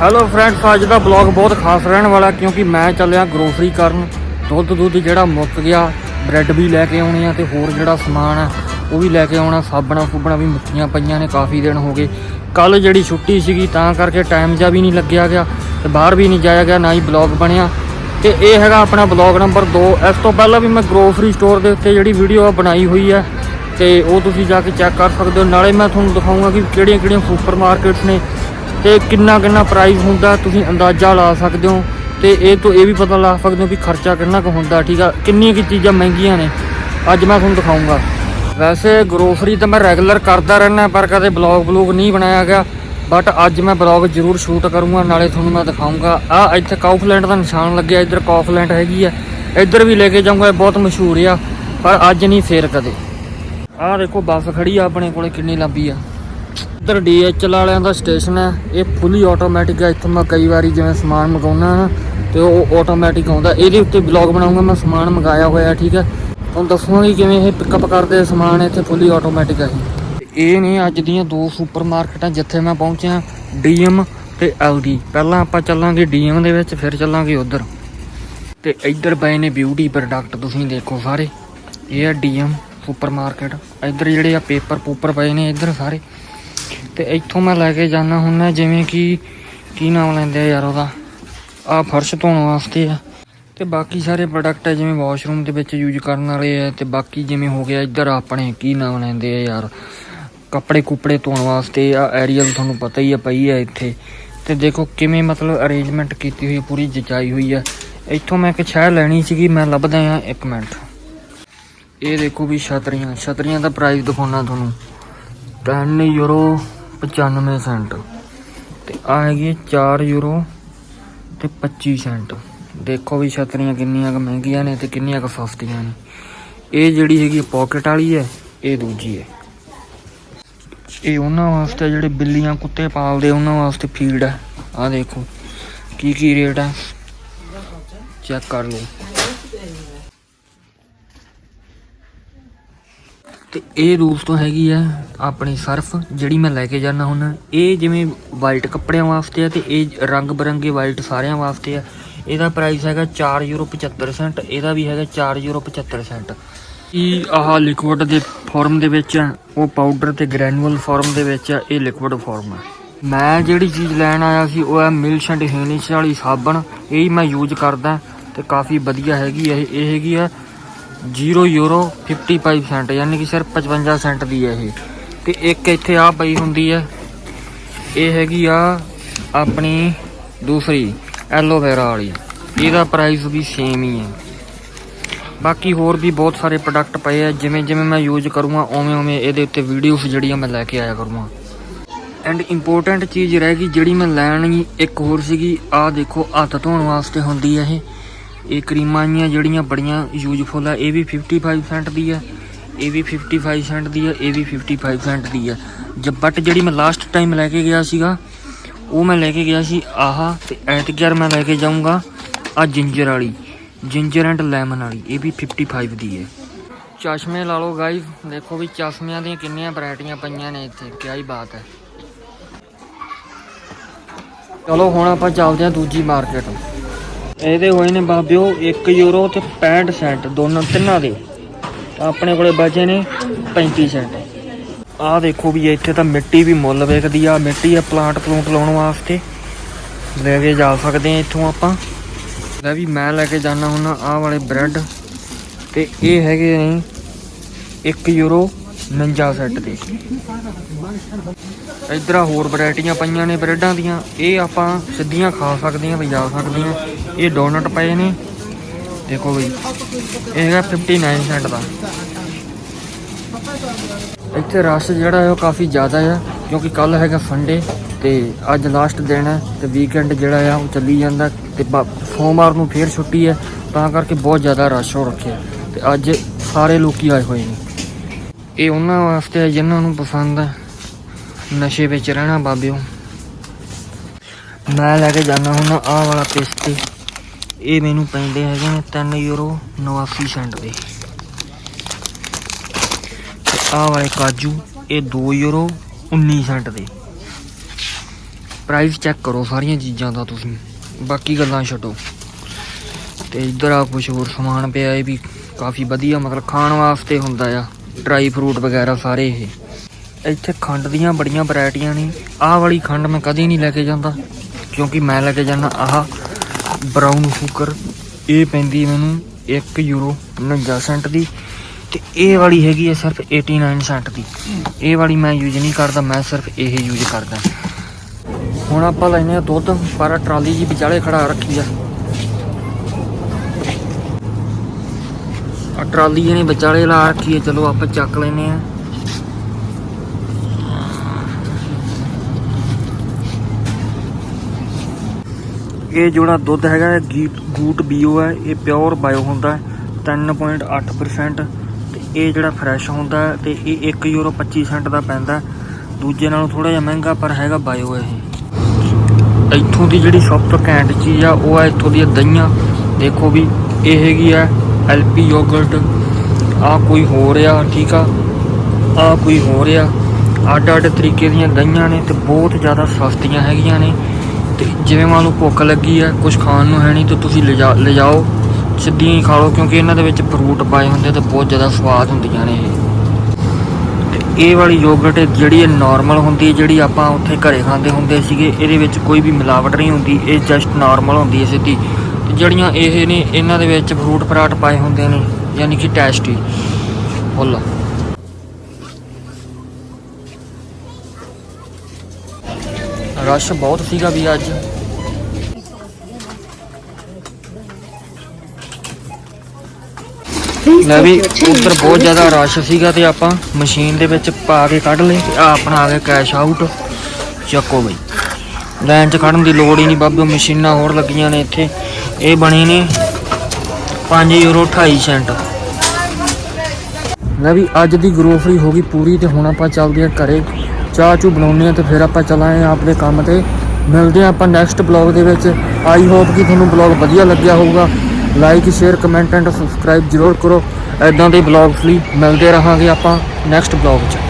Hello friends ਅੱਜ ਦਾ blog ਬਹੁਤ ਖਾਸ ਰਹਿਣ ਵਾਲਾ ਕਿਉਂਕਿ ਮੈਂ ਚੱਲਿਆ ਗਰੋਸਰੀ ਕਰਨ। ਦੁੱਧ ਦੁੱਧ ਜਿਹੜਾ ਮੁੱਕ ਗਿਆ ਬ੍ਰੈਡ ਵੀ ਲੈ ਕੇ ਆਉਣੇ ਆ ਤੇ ਹੋਰ ਜਿਹੜਾ ਸਮਾਨ ਆ, ਉਹ ਵੀ ਲੈ ਕੇ ਆਉਣਾ। ਸਾਬਣਾ ਸੁਬਣਾ ਵੀ ਮੁੱਕੀਆਂ ਪਈਆਂ ਨੇ ਕਾਫੀ ਦਿਨ ਹੋ ਗਏ। ਕੱਲ ਜਿਹੜੀ ਛੁੱਟੀ ਸੀਗੀ, ਤਾਂ ਕਰਕੇ ਟਾਈਮ ਜਿਹਾ ਵੀ ਨਹੀਂ ਲੱਗਿਆ ਗਿਆ ਤੇ ਬਾਹਰ ਵੀ ਨਹੀਂ ਜਾਇਆ ਗਿਆ, ਨਾ ਹੀ ਬਲੌਗ ਬਣਿਆ। ਤੇ ਇਹ ਹੈਗਾ ਆਪਣਾ ਬਲੌਗ ਨੰਬਰ 2 ਇਸ ਤੋਂ ਪਹਿਲਾਂ ਵੀ ਮੈਂ ਗਰੋਸਰੀ ਸਟੋਰ ਦੇ ਉੱਤੇ ਜਿਹੜੀ ਵੀਡੀਓ ਆ ਬਣਾਈ ਹੋਈ ਹੈ ਤੇ ਉਹ ਤੁਸੀਂ ਜਾ ਕੇ ਚੈੱਕ ਕਰ ਸਕਦੇ ਹੋ। ਨਾਲੇ ਮੈਂ ਤੁਹਾਨੂੰ ਦਿਖਾਊਂਗਾ ਕਿ ਕਿਹੜੀਆਂ ਕਿਹੜੀਆਂ ਸੁਪਰ ਮਾਰਕੀਟਸ ਨੇ ਤੇ ਕਿੰਨਾ ਕਿੰਨਾ ਪ੍ਰਾਈਸ ਹੁੰਦਾ, ਤੁਸੀਂ ਅੰਦਾਜ਼ਾ ਲਾ ਸਕਦੇ ਹੋ ਤੇ ਇਹ ਤੋਂ ਇਹ ਵੀ ਪਤਾ ਲਾ ਸਕਦੇ ਹੋ ਵੀ ਖਰਚਾ ਕਿੰਨਾ ਕੁ ਹੁੰਦਾ, ਠੀਕ ਆ? ਕਿੰਨੀਆਂ ਕੀ ਚੀਜ਼ਾਂ ਮਹਿੰਗੀਆਂ ਨੇ। ਅੱਜ ਮੈਂ ਤੁਹਾਨੂੰ ਦਿਖਾਊਂਗਾ ਵੈਸੇ ਗਰੋਸਰੀ ਤਾਂ ਮੈਂ ਰੈਗੂਲਰ ਕਰਦਾ ਰਹਿਣਾ ਪਰ ਕਦੇ ਬਲੌਗ ਬਲੂਗ ਨਹੀਂ ਬਣਾਇਆ ਗਿਆ। ਬਟ ਅੱਜ ਮੈਂ ਬਲੌਗ ਜ਼ਰੂਰ ਸ਼ੂਟ ਕਰੂੰਗਾ, ਨਾਲੇ ਤੁਹਾਨੂੰ ਮੈਂ ਦਿਖਾਊਂਗਾ ਆ ਇੱਥੇ ਕਾਫਲੈਂਡ ਦਾ ਨਿਸ਼ਾਨ ਲੱਗਿਆ, ਇੱਧਰ ਕਾਫਲੈਂਡ ਹੈਗੀ ਆ। ਇੱਧਰ ਵੀ ਲੈ ਕੇ ਜਾਊਂਗਾ, ਇਹ ਬਹੁਤ ਮਸ਼ਹੂਰ ਆ, ਪਰ ਅੱਜ ਨਹੀਂ ਫੇਰ ਕਦੇ। ਆਹ ਦੇਖੋ ਬੱਸ ਖੜੀ ਆ, ਆਪਣੇ ਕੋਲੇ ਕਿੰਨੀ ਲੰਬੀ ਆ। ਇੱਧਰ ਡੀਐਚਐਲ ਵਾਲਿਆਂ ਦਾ ਸਟੇਸ਼ਨ ਹੈ। ਇਹ ਫੁੱਲੀ ਆਟੋਮੈਟਿਕ ਹੈ। ਇੱਥੋਂ ਮੈਂ ਕਈ ਵਾਰੀ ਜਿਵੇਂ ਸਮਾਨ ਮੰਗਾਉਣਾ ਨਾ, ਤੇ ਉਹ ਆਟੋਮੈਟਿਕ ਆਉਂਦਾ। ਇਹਦੇ ਉੱਤੇ ਬਲੌਗ ਬਣਾਉਂਗਾ, ਮੈਂ ਸਮਾਨ ਮੰਗਾਇਆ ਹੋਇਆ, ਠੀਕ ਹੈ। ਤੁਹਾਨੂੰ ਦੱਸੂਗਾ ਕਿਵੇਂ ਇਹ ਪਿਕਅਪ ਕਰਦੇ ਸਮਾਨ, ਇੱਥੇ ਫੁੱਲੀ ਆਟੋਮੈਟਿਕ ਹੈ ਇਹ। ਇਹ ਨੇ ਅੱਜ ਦੀਆਂ ਦੋ ਸੁਪਰ ਮਾਰਕੀਟਾਂ ਜਿੱਥੇ ਮੈਂ ਪਹੁੰਚਿਆ ਡੀਐਮ ਤੇ ਐਲਡੀ ਪਹਿਲਾਂ ਆਪਾਂ ਚੱਲਾਂਗੇ ਡੀਐਮ ਦੇ ਵਿੱਚ, ਫਿਰ ਚੱਲਾਂਗੇ ਉਧਰ। ਤੇ ਇੱਧਰ ਪਏ ਨੇ ਬਿਊਟੀ ਪ੍ਰੋਡਕਟ ਤੁਸੀਂ ਦੇਖੋ ਸਾਰੇ। ਇਹ ਹੈ ਡੀਐਮ ਸੁਪਰ ਮਾਰਕੀਟ ਇੱਧਰ ਜਿਹੜੇ ਆ ਪੇਪਰ ਪੂਪਰ ਪਏ ਨੇ ਇੱਧਰ ਸਾਰੇ। ਤੇ ਇੱਥੋਂ ਮੈਂ ਲੈ ਕੇ ਜਾਣਾ ਹੁੰਦਾ ਜਿਵੇਂ ਕਿ ਕੀ ਨਾਮ ਲੈਂਦੇ ਆ ਯਾਰ ਉਹਦਾ? ਆ ਫਰਸ਼ ਧੋਣ ਵਾਸਤੇ ਆ। ਤੇ ਬਾਕੀ ਸਾਰੇ ਪ੍ਰੋਡਕਟ ਆ, ਜਿਵੇਂ ਵਾਸ਼ਰੂਮ ਦੇ ਵਿੱਚ ਯੂਜ਼ ਕਰਨ ਵਾਲੇ ਆ, ਤੇ ਬਾਕੀ ਜਿਵੇਂ ਹੋ ਗਿਆ ਇੱਧਰ ਆਪਣੇ, ਕੀ ਨਾਮ ਲੈਂਦੇ ਆ ਯਾਰ? ਕੱਪੜੇ ਕੁਪੜੇ ਧੋਣ ਵਾਸਤੇ ਆ ਐਰੀਅਲ ਤੁਹਾਨੂੰ ਪਤਾ ਹੀ ਆ, ਪਈ ਆ ਇੱਥੇ। ਤੇ ਦੇਖੋ ਕਿਵੇਂ ਮਤਲਬ ਅਰੇਂਜਮੈਂਟ ਕੀਤੀ ਹੋਈ ਪੂਰੀ ਜਚਾਈ ਹੋਈ ਆ। ਇੱਥੋਂ ਮੈਂ ਇੱਕ ਛਾਹ ਲੈਣੀ ਸੀਗੀ, ਮੈਂ ਲੱਭਦਾ ਆ, ਇੱਕ ਮਿੰਟ। ਇਹ ਦੇਖੋ ਵੀ ਛਤਰੀਆਂ ਛਤਰੀਆਂ ਦਾ ਪ੍ਰਾਈਸ ਦਿਖਾਉਣਾ ਤੁਹਾਨੂੰ। 10 ਯੂਰੋ 95 ਸੈਂਟ ਤੇ ਆ ਹੈਗੀ 4 ਯੂਰੋ ਤੇ 25 ਸੈਂਟ ਦੇਖੋ ਵੀ ਛਤਰੀਆਂ ਕਿੰਨੀਆਂ ਕੁ ਮਹਿੰਗੀਆਂ ਨੇ ਤੇ ਕਿੰਨੀਆਂ ਕੁ ਸਸਤੀਆਂ ਨੇ। ਇਹ ਜਿਹੜੀ ਹੈਗੀ ਪਾਕਟ ਵਾਲੀ ਹੈ, ਇਹ ਦੂਜੀ ਹੈ। ਇਹ ਉਹਨਾਂ ਵਾਸਤੇ ਜਿਹੜੇ ਬਿੱਲੀਆਂ ਕੁੱਤੇ ਪਾਲਦੇ ਉਹਨਾਂ ਵਾਸਤੇ ਫੀਡ ਹੈ। ਆ ਦੇਖੋ ਕੀ ਕੀ ਰੇਟ ਹੈ? ਚੈੱਕ ਕਰ ਲਓ। ਤੇ ਇਹ ਦੋਸਤੋ ਹੈਗੀ ਆ ਆਪਣੀ ਸਰਫ, ਜਿਹੜੀ ਮੈਂ ਲੈ ਕੇ ਜਾਣਾ ਹੁਣ ਇਹ ਜਿਵੇਂ ਵਾਈਟ ਕੱਪੜਿਆਂ ਵਾਸਤੇ ਆ ਤੇ ਇਹ ਰੰਗ ਬਰੰਗੇ ਵਾਈਟ ਸਾਰਿਆਂ ਵਾਸਤੇ ਆ। ਇਹਦਾ ਪ੍ਰਾਈਸ ਹੈਗਾ 4 ਯੂਰੋ 75 ਸੈਂਟ ਇਹਦਾ ਵੀ ਹੈਗਾ 4 ਯੂਰੋ 75 ਸੈਂਟ ਇਹ ਆਹ ਲਿਕਵਿਡ ਦੇ ਫਾਰਮ ਦੇ ਵਿੱਚ ਆ, ਉਹ ਪਾਊਡਰ ਤੇ ਗ੍ਰੈਨੂਅਲ ਫਾਰਮ ਦੇ ਵਿੱਚ ਆ, ਇਹ ਲਿਕਵਿਡ ਫਾਰਮ ਹੈ ਮੈਂ ਜਿਹੜੀ ਚੀਜ਼ ਲੈਣ ਆਇਆ ਸੀ, ਉਹ ਹੈ ਮਿਲਸ਼ ਐਂਡ ਹੇਨਿਸ਼ ਵਾਲੀ ਸਾਬਣ, ਇਹ ਹੀ ਮੈਂ ਯੂਜ਼ ਕਰਦਾ ਤੇ ਕਾਫੀ ਵਧੀਆ ਹੈਗੀ ਆ ਇਹ ਇਹ ਹੈਗੀ ਆ 0 ਯੂਰੋ 55 ਸੈਂਟ ਯਾਨੀ ਕਿ ਸਿਰਫ 55 ਸੈਂਟ ਦੀ ਹੈ ਇਹ। ਤੇ ਇੱਕ ਇੱਥੇ ਆ ਪਈ ਹੁੰਦੀ ਹੈ। ਇਹ ਹੈਗੀ ਆ ਆਪਣੀ ਦੂਸਰੀ, ਐਲੋਵੇਰਾ ਵਾਲੀ। ਇਹਦਾ ਪ੍ਰਾਈਸ ਵੀ ਸੇਮ ਹੀ ਹੈ। ਬਾਕੀ ਹੋਰ ਵੀ ਬਹੁਤ ਸਾਰੇ ਪ੍ਰੋਡਕਟ ਪਏ ਆ, ਜਿਵੇਂ ਜਿਵੇਂ ਮੈਂ ਯੂਜ਼ ਕਰੂੰਗਾ ਓਵੇਂ ਓਵੇਂ ਇਹਦੇ ਉੱਤੇ ਵੀਡੀਓਜ਼ ਜਿਹੜੀਆਂ ਮੈਂ ਲੈ ਕੇ ਆਇਆ ਕਰੂੰਗਾ। ਐਂਡ ਇੰਪੋਰਟੈਂਟ ਚੀਜ਼ ਰਹਿ ਗਈ ਜਿਹੜੀ ਮੈਂ ਲੈਣੀ ਇੱਕ ਹੋਰ ਸੀਗੀ, ਆਹ ਦੇਖੋ, ਹੱਥ ਧੋਣ ਵਾਸਤੇ ਹੁੰਦੀ ਹੈ ਇਹ। ਇਹ ਕਰੀਮਾਂ ਆਈਆਂ ਜਿਹੜੀਆਂ ਬੜੀਆਂ ਯੂਜ਼ਫੁਲ ਆ, ਇਹ ਵੀ 55 ਸੈਂਟ ਦੀ ਹੈ ਇਹ ਵੀ 55 ਸੈਂਟ ਦੀ ਹੈ ਇਹ ਵੀ 55 ਸੈਂਟ ਦੀ ਹੈ ਜ ਬਟ ਜਿਹੜੀ ਮੈਂ ਲਾਸਟ ਟਾਈਮ ਲੈ ਕੇ ਗਿਆ ਸੀਗਾ, ਉਹ ਮੈਂ ਲੈ ਕੇ ਗਿਆ ਸੀ ਆਹ ਤੇ ਐਤਕਿਆਰ ਮੈਂ ਲੈ ਕੇ ਜਾਊਂਗਾ ਆ ਜਿੰਜਰ ਵਾਲੀ ਜਿੰਜਰ ਐਂਡ ਲੈਮਨ ਵਾਲੀ, ਇਹ ਵੀ 55 ਦੀ ਹੈ ਚਸ਼ਮੇ ਲਾ ਲਓ ਗਾਈਸ ਦੇਖੋ ਵੀ ਚਸ਼ਮਿਆਂ ਦੀਆਂ ਕਿੰਨੀਆਂ ਵੈਰਾਈਟੀਆਂ ਪਈਆਂ ਨੇ ਇੱਥੇ, ਕਿਆ ਹੀ ਬਾਤ ਹੈ। ਚਲੋ ਹੁਣ ਆਪਾਂ ਚੱਲਦੇ ਹਾਂ ਦੂਜੀ ਮਾਰਕੀਟ ਇਹਦੇ ਹੋਏ ਨੇ ਬਾਬਿਓ 1 ਯੂਰੋ ਤੇ 65 ਸੈਂਟ ਦੋਨਾਂ ਤਿੰਨਾਂ ਦੇ। ਤਾਂ ਆਪਣੇ ਕੋਲੇ ਬਚੇ ਨੇ 35 ਸੈਂਟ ਆਹ ਦੇਖੋ ਵੀ ਇੱਥੇ ਤਾਂ ਮਿੱਟੀ ਵੀ ਮੁੱਲ ਵੇਖਦੀ ਆ, ਮਿੱਟੀ ਆ ਪਲਾਂਟ ਪਲੂੰਟ ਲਾਉਣ ਵਾਸਤੇ। ਲੈ ਕੇ ਜਾ ਸਕਦੇ ਆ ਇੱਥੋਂ ਆਪਾਂ। ਲੈ ਵੀ ਮੈਂ ਲੈ ਕੇ ਜਾਣਾ ਹੁਣ ਆਹ ਵਾਲੇ ਬ੍ਰੈਡ ਤੇ ਇਹ ਹੈਗੇ ਨੇ 1 ਯੂਰੋ 49 ਸੈਂਟ ਦੇ। ਇਧਰ ਹੋਰ ਵੈਰਾਈਟੀਆਂ ਪਈਆਂ ਨੇ ਬ੍ਰੈਡਾਂ ਦੀਆਂ। ਇਹ ਆਪਾਂ ਸਿੱਧੀਆਂ ਖਾ ਸਕਦੇ ਹਾਂ ਜਾ ਸਕਦੇ ਹਾਂ ਇਹ ਡੋਨਟ ਪਏ ਨੇ। ਦੇਖੋ ਬਈ, ਇਹ ਹੈਗਾ 59 ਸੈਂਟ ਦਾ। ਇੱਥੇ ਰਸ਼ ਜਿਹੜਾ ਹੈ ਉਹ ਕਾਫੀ ਜ਼ਿਆਦਾ ਆ ਕਿਉਂਕਿ ਕੱਲ ਹੈਗਾ ਸੰਡੇ ਤੇ ਅੱਜ ਲਾਸਟ ਦਿਨ ਹੈ ਤੇ ਵੀਕਐਂਡ ਜਿਹੜਾ ਆ ਉਹ ਚੱਲੀ ਜਾਂਦਾ ਤੇ ਬ- ਸੋਮਵਾਰ ਨੂੰ ਫੇਰ ਛੁੱਟੀ ਹੈ, ਤਾਂ ਕਰਕੇ ਬਹੁਤ ਜ਼ਿਆਦਾ ਰਸ਼ ਹੋ ਰੱਖਿਆ ਤੇ ਅੱਜ ਸਾਰੇ ਲੋਕੀ ਆਏ ਹੋਏ ਨੇ। ਇਹ ਉਹਨਾਂ ਵਾਸਤੇ ਹੈ ਜਿਨ੍ਹਾਂ ਨੂੰ ਪਸੰਦ ਹੈ। ਨਸ਼ੇ ਵਿੱਚ ਰਹਿਣਾ ਬਾਬਿਓ। ਮੈਂ ਲੈ ਕੇ ਜਾਣਾ ਹੁਣ ਆਹ ਵਾਲਾ ਪਿਸਤੇ ਇਹ ਮੈਨੂੰ ਪੈਂਦੇ ਹੈਗੇ ਨੇ 3 ਯੂਰੋ 89 ਸੈਂਟ ਦੇ। ਤੇ ਆਹ ਵਾਲੇ ਕਾਜੂ, ਇਹ 2 ਯੂਰੋ 19 ਸੈਂਟ ਦੇ। ਪ੍ਰਾਈਸ ਚੈੱਕ ਕਰੋ ਸਾਰੀਆਂ ਚੀਜ਼ਾਂ ਦਾ ਤੁਸੀਂ। ਬਾਕੀ ਗੱਲਾਂ ਛੱਡੋ। ਤੇ ਇੱਧਰ ਆ ਕੁਝ ਹੋਰ ਸਮਾਨ ਪਿਆ ਇਹ ਵੀ ਕਾਫੀ ਵਧੀਆ, ਮਤਲਬ ਖਾਣ ਵਾਸਤੇ ਹੁੰਦਾ ਆ। ਡਰਾਈ ਫਰੂਟ ਵਗੈਰਾ ਸਾਰੇ ਇਹ। ਇੱਥੇ ਖੰਡ ਦੀਆਂ ਬੜੀਆਂ ਵੈਰਾਈਟੀਆਂ ਨੇ। ਆਹ ਵਾਲੀ ਖੰਡ ਮੈਂ ਕਦੇ ਨਹੀਂ ਲੈ ਕੇ ਜਾਂਦਾ, ਕਿਉਂਕਿ ਮੈਂ ਲੈ ਕੇ ਜਾਂਦਾ ਆਹ। ਬਰਾਊਨ ਸ਼ੂਗਰ ਇਹ ਪੈਂਦੀ ਮੈਨੂੰ 1 ਯੂਰੋ 49 ਸੈਂਟ ਦੀ ਤੇ ਇਹ ਵਾਲੀ ਹੈਗੀ ਹੈ ਸਿਰਫ 89 ਸੈਂਟ ਦੀ। ਇਹ ਵਾਲੀ ਮੈਂ ਯੂਜ਼ ਨਹੀਂ ਕਰਦਾ, ਮੈਂ ਸਿਰਫ ਇਹ ਯੂਜ਼ ਕਰਦਾ। ਹੁਣ ਆਪਾਂ ਲੈਨੇ ਆ ਦੁੱਧ, ਪਰ ਟਰਾਲੀ ਜੀ ਵਿਚਾਲੇ ਖੜਾ ਰੱਖੀ ਆ। ਆ ਟਰਾਲੀ ਇਹਨੇ ਵਿਚਾਲੇ ਲਾ ਰੱਖੀ ਹੈ, ਚਲੋ ਆਪਾਂ ਚੱਕ ਲੈਨੇ ਆ ਇਹ ਜਿਹੜਾ ਦੁੱਧ ਹੈਗਾ ਇਹ ਗੀਟ ਗੂਟ ਬੀਓ ਹੈ, ਇਹ ਪਿਓਰ ਬਾਇਓ ਹੁੰਦਾ ਹੈ 3.8% ਤੇ ਇਹ ਜਿਹੜਾ ਫਰੈਸ਼ ਹੁੰਦਾ ਹੈ ਤੇ ਇਹ 1 ਯੂਰੋ 25 ਸੈਂਟ ਦਾ ਪੈਂਦਾ ਦੂਜੇ ਨਾਲੋਂ ਥੋੜਾ ਜਿਹਾ ਮਹਿੰਗਾ, ਪਰ ਹੈਗਾ ਬਾਇਓ ਇਹ। ਇੱਥੋਂ ਦੀ ਜਿਹੜੀ ਸਭ ਤੋਂ ਘੈਂਟ ਚੀਜ਼ ਆ, ਉਹ ਹੈ ਇੱਥੋਂ ਦੀਆਂ ਦਹੀਆਂ। ਦੇਖੋ ਵੀ, ਇਹ ਹੈਗੀ ਆ ਐਲਪੀ ਯੋਗਰਟ ਆ ਕੋਈ ਹੋ ਰਿਹਾ ਠੀਕ ਆ? ਆ ਕੋਈ ਹੋ ਰਿਹਾ ਅੱਡ ਅੱਡ ਤਰੀਕੇ ਦੀਆਂ ਦਹੀਆਂ ਨੇ ਤੇ ਬਹੁਤ ਜ਼ਿਆਦਾ ਸਸਤੀਆਂ ਹੈਗੀਆਂ ਨੇ। ਤੇ ਜਿਵੇਂ ਮੰਨ ਲਓ ਭੁੱਖ ਲੱਗੀ ਹੈ ਕੁਝ ਖਾਣ ਨੂੰ ਹੈ ਨਹੀਂ, ਤਾਂ ਤੁਸੀਂ ਲਿਜਾ, ਲਿਜਾਓ। ਸਿੱਧੀਆਂ ਹੀ ਖਾ ਲਓ, ਕਿਉਂਕਿ ਇਹਨਾਂ ਦੇ ਵਿੱਚ ਫਰੂਟ ਪਾਏ ਹੁੰਦੇ ਤੇ ਬਹੁਤ ਜ਼ਿਆਦਾ ਸਵਾਦ ਹੁੰਦੀਆਂ ਨੇ ਇਹ। ਤੇ ਇਹ ਵਾਲੀ ਯੋਗਰਟ ਜਿਹੜੀ ਇਹ ਨਾਰਮਲ ਹੁੰਦੀ ਹੈ, ਜਿਹੜੀ ਆਪਾਂ ਉੱਥੇ ਘਰੇ ਖਾਂਦੇ ਹੁੰਦੇ ਸੀਗੇ, ਇਹਦੇ ਵਿੱਚ ਕੋਈ ਵੀ ਮਿਲਾਵਟ ਨਹੀਂ ਹੁੰਦੀ, ਇਹ ਜਸਟ ਨਾਰਮਲ ਹੁੰਦੀ ਹੈ ਸਿੱਧੀ। ਤੇ ਜਿਹੜੀਆਂ ਇਹ ਨੇ, ਇਹਨਾਂ ਦੇ ਵਿੱਚ ਫਰੂਟ ਫਰਾਟ ਪਾਏ ਹੁੰਦੇ ਨੇ, ਯਾਨੀ ਕਿ ਟੈਸਟੀ ਫੁੱਲ ਰਸ਼ ਬਹੁਤ ਸੀਗਾ ਵੀ ਅੱਜ। ਲੈ ਵੀ ਉੱਧਰ ਬਹੁਤ ਜ਼ਿਆਦਾ ਰਸ਼ ਸੀਗਾ ਤੇ ਆਪਾਂ ਮਸ਼ੀਨ ਦੇ ਵਿੱਚ ਪਾ ਕੇ ਕੱਢ ਲਏ ਤੇ ਆ ਆਪਣਾ ਆ ਗਿਆ ਕੈਸ਼ ਆਊਟ ਚੱਕੋ ਬਈ। ਲਾਈਨ 'ਚ ਖੜਨ ਦੀ ਲੋੜ ਹੀ ਨਹੀਂ ਬਾਬੇ ਮਸ਼ੀਨਾਂ ਹੋਰ ਲੱਗੀਆਂ ਨੇ ਇੱਥੇ। ਇਹ ਬਣੇ ਨੇ 5 ਯੂਰੋ 28 ਸੈਂਟ ਲੈ ਵੀ ਅੱਜ ਦੀ ਗਰੋਸਰੀ ਹੋ ਗਈ ਪੂਰੀ ਤੇ ਹੁਣ ਆਪਾਂ ਚੱਲਦੇ ਆ ਘਰੇ। ਚਾਹ ਚੂ ਬਣਾਉਂਦੇ ਆ ਤੇ ਫਿਰ ਆਪਾਂ ਚੱਲਾਂਗੇ ਆਪਣੇ ਕੰਮ ਤੇ। ਮਿਲਦੇ ਆ ਆਪਾਂ ਨੈਕਸਟ ਬਲੌਗ ਦੇ ਵਿੱਚ। ਆਈ ਹੋਪ ਕਿ ਤੁਹਾਨੂੰ ਬਲੌਗ ਵਧੀਆ ਲੱਗਿਆ ਹੋਊਗਾ। Like share comment and subscribe ਜ਼ਰੂਰ ਕਰੋ। ਐਦਾਂ ਦੇ ਬਲੌਗਸ ਲਈ ਮਿਲਦੇ ਰਹਾਂਗੇ ਆਪਾਂ ਨੈਕਸਟ ਬਲੌਗ 'ਚ।